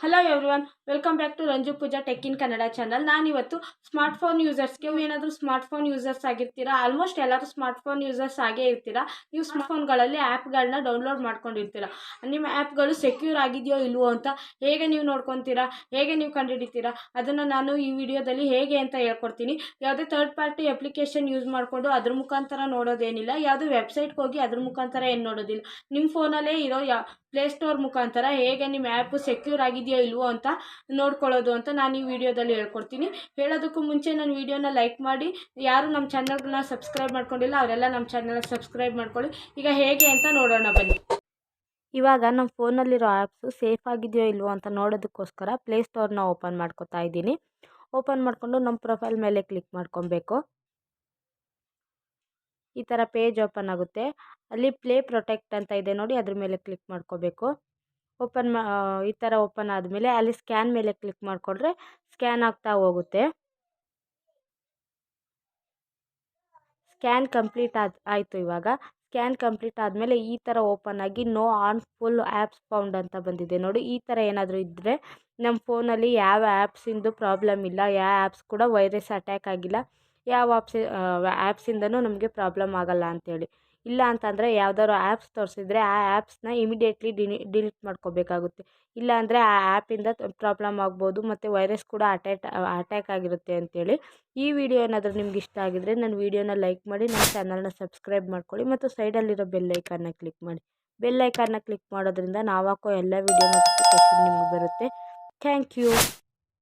Hello everyone welcome back to Ranju Pooja tech in Kannada channel ನಾನಿವತ್ತು smartphone ಯೂಸರ್ಸ್ಗೆ ಏನಾದರೂ smartphone users ಆಗಿರ್ತೀರಾ? Almost ಎಲ್ಲರೂ smartphone users ಆಗೇ ಇರ್ತೀರಾ? ನೀವು ಸ್ಮಾರ್ಟ್ ಫೋನ್ಗಳಲ್ಲಿ ಆ್ಯಪ್ಗಳನ್ನ ಡೌನ್ಲೋಡ್ ಮಾಡ್ಕೊಂಡಿರ್ತೀರಾ? ನಿಮ್ಮ ಆ್ಯಪ್ಗಳು ಸೆಕ್ಯೂರ್ ಆಗಿದೆಯೋ ಇಲ್ವೋ ಅಂತ ಹೇಗೆ ನೀವು ನೋಡ್ಕೊತೀರಾ? ಹೇಗೆ ನೀವು ಕಂಡುಹಿಡಿತೀರಾ? ಅದನ್ನು ನಾನು ಈ ವಿಡಿಯೋದಲ್ಲಿ ಹೇಗೆ ಅಂತ ಹೇಳ್ಕೊಡ್ತೀನಿ. ಯಾವುದೇ ಥರ್ಡ್ ಪಾರ್ಟಿ ಅಪ್ಲಿಕೇಶನ್ ಯೂಸ್ ಮಾಡಿಕೊಂಡು ಅದ್ರ ಮುಖಾಂತರ ನೋಡೋದೇನಿಲ್ಲ. ಯಾವುದೇ ವೆಬ್ಸೈಟ್ಗೆ ಹೋಗಿ ಅದ್ರ ಮುಖಾಂತರ ಏನು ನೋಡೋದಿಲ್ಲ. ನಿಮ್ಮ ಫೋನಲ್ಲೇ ಇರೋ ಯಾ ಪ್ಲೇಸ್ಟೋರ್ ಮುಖಾಂತರ ಹೇಗೆ ನಿಮ್ಮ ಆ್ಯಪ್ ಸೆಕ್ಯೂರ್ ಆಗಿದೆಯೋ ಇಲ್ವೋ ಅಂತ ನೋಡ್ಕೊಳ್ಳೋದು ಅಂತ ನಾನು ಈ ವಿಡಿಯೋದಲ್ಲಿ ಹೇಳ್ಕೊಡ್ತೀನಿ. ಹೇಳೋದಕ್ಕೂ ಮುಂಚೆ ನನ್ನ ವಿಡಿಯೋನ ಲೈಕ್ ಮಾಡಿ. ಯಾರು ನಮ್ಮ ಚಾನಲ್ನ ಸಬ್ಸ್ಕ್ರೈಬ್ ಮಾಡ್ಕೊಂಡಿಲ್ಲ, ಅವರೆಲ್ಲ ನಮ್ಮ ಚಾನಲ್ನ ಸಬ್ಸ್ಕ್ರೈಬ್ ಮಾಡ್ಕೊಳ್ಳಿ. ಈಗ ಹೇಗೆ ಅಂತ ನೋಡೋಣ ಬನ್ನಿ. ಇವಾಗ ನಮ್ಮ ಫೋನಲ್ಲಿರೋ ಆ್ಯಪ್ಸು ಸೇಫ್ ಆಗಿದೆಯೋ ಇಲ್ವೋ ಅಂತ ನೋಡೋದಕ್ಕೋಸ್ಕರ ಪ್ಲೇಸ್ಟೋರ್ನ ಓಪನ್ ಮಾಡ್ಕೊತಾ ಇದ್ದೀನಿ. ಓಪನ್ ಮಾಡಿಕೊಂಡು ನಮ್ಮ ಪ್ರೊಫೈಲ್ ಮೇಲೆ ಕ್ಲಿಕ್ ಮಾಡ್ಕೊಬೇಕು. ಈ ಥರ ಪೇಜ್ ಓಪನ್ ಆಗುತ್ತೆ. ಅಲ್ಲಿ ಪ್ಲೇ ಪ್ರೊಟೆಕ್ಟ್ ಅಂತ ಇದೆ ನೋಡಿ, ಅದ್ರ ಮೇಲೆ ಕ್ಲಿಕ್ ಮಾಡ್ಕೋಬೇಕು. ಓಪನ್ ಮಾ ಈ ಥರ ಓಪನ್ ಆದಮೇಲೆ ಅಲ್ಲಿ ಸ್ಕ್ಯಾನ್ ಮೇಲೆ ಕ್ಲಿಕ್ ಮಾಡಿಕೊಂಡ್ರೆ ಸ್ಕ್ಯಾನ್ ಆಗ್ತಾ ಹೋಗುತ್ತೆ. ಸ್ಕ್ಯಾನ್ ಕಂಪ್ಲೀಟ್ ಆದ, ಆಯಿತು ಇವಾಗ. ಸ್ಕ್ಯಾನ್ ಕಂಪ್ಲೀಟ್ ಆದಮೇಲೆ ಈ ಥರ ಓಪನ್ ಆಗಿ no on full apps found ಅಂತ ಬಂದಿದೆ. ನೋಡಿ, ಈ ಥರ ಏನಾದರೂ ಇದ್ದರೆ ನಮ್ಮ ಫೋನಲ್ಲಿ ಯಾವ ಆ್ಯಪ್ಸಿಂದು ಪ್ರಾಬ್ಲಮ್ ಇಲ್ಲ, ಯಾವ ಆ್ಯಪ್ಸ್ ಕೂಡ ವೈರಸ್ ಅಟ್ಯಾಕ್ ಆಗಿಲ್ಲ, ಯಾವ ಆಪ್ಸ್ ಆ್ಯಪ್ಸಿಂದನೂ ನಮಗೆ ಪ್ರಾಬ್ಲಮ್ ಆಗಲ್ಲ ಅಂಥೇಳಿ ಇಲ್ಲ ಅಂತಂದರೆ ಯಾವ್ದಾದ್ರು ಆ್ಯಪ್ಸ್ ತೋರಿಸಿದ್ರೆ ಆ ಆ್ಯಪ್ಸ್ನ ಇಮಿಡಿಯೇಟ್ಲಿ ಡಿನಿ ಡಿಲೀಟ್ ಮಾಡ್ಕೋಬೇಕಾಗುತ್ತೆ. ಇಲ್ಲ ಅಂದರೆ ಆ ಆ್ಯಪಿಂದ ಪ್ರಾಬ್ಲಮ್ ಆಗ್ಬೋದು ಮತ್ತು ವೈರಸ್ ಕೂಡ ಅಟ್ಯಾಟ್ ಅಟ್ಯಾಕ್ ಆಗಿರುತ್ತೆ ಅಂತೇಳಿ. ಈ ವಿಡಿಯೋ ಏನಾದರೂ ನಿಮ್ಗೆ ಇಷ್ಟ ಆಗಿದ್ರೆ ನನ್ನ ವಿಡಿಯೋನ ಲೈಕ್ ಮಾಡಿ, ನನ್ನ ಚಾನಲ್ನ ಸಬ್ಸ್ಕ್ರೈಬ್ ಮಾಡ್ಕೊಳ್ಳಿ ಮತ್ತು ಸೈಡಲ್ಲಿರೋ ಬೆಲ್ ಐಕನ್ನ ಕ್ಲಿಕ್ ಮಾಡಿ. ಬೆಲ್ ಐಕಾನ್ನ ಕ್ಲಿಕ್ ಮಾಡೋದ್ರಿಂದ ನಾವು ಹಾಕೋ ಎಲ್ಲ ವಿಡಿಯೋ ನೋಟಿಫಿಕೇಷನ್ ನಿಮ್ಗೆ ಬರುತ್ತೆ. Thank you